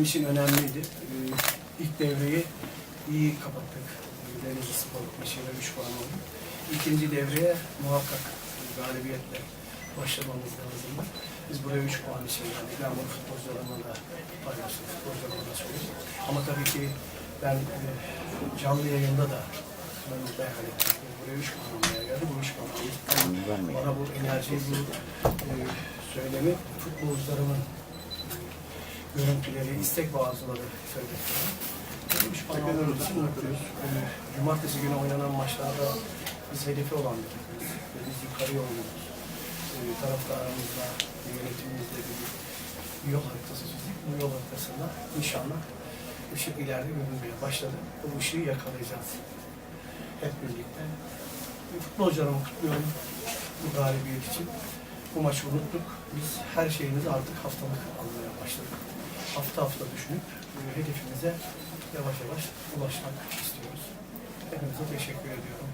bizim için önemliydi. Ee, ilk devreyi iyi kapattık. Denizli Spor maçıyla 3 puan oldu. İkinci devreye muhakkak galibiyetle başlamamız lazımdı. Biz buraya 3 puan için geldik. Ben bunu futbolcularımla da paylaştım. Futbolcularıma da söyledim. Ama tabii ki ben e, canlı yayında da ben beyan ettim. Buraya 3 puan almaya geldi. Bu 3 puan aldık. Bana bu enerjiyi, bu e, söylemi futbolcularımın görüntüleri, istek üç puan aldığımız için mutluyuz. E, Cumartesi günü oynanan maçlarda biz hedefi olan bir takımız. Ve biz yukarıya oynuyoruz. E, taraftarımızla, yönetimimizle bir yol haritası çizdik. Bu yol haritasında inşallah ışık ileride görünmeye başladı. Bu ışığı yakalayacağız. Hep birlikte. Futbolcularımı kutluyorum bu galibiyet için. Bu maçı unuttuk. Biz her şeyimizi artık haftalık almaya başladık. Hafta hafta düşünüp e, hedefimize yavaş yavaş ulaşmak istiyoruz. Hepinize teşekkür ediyorum.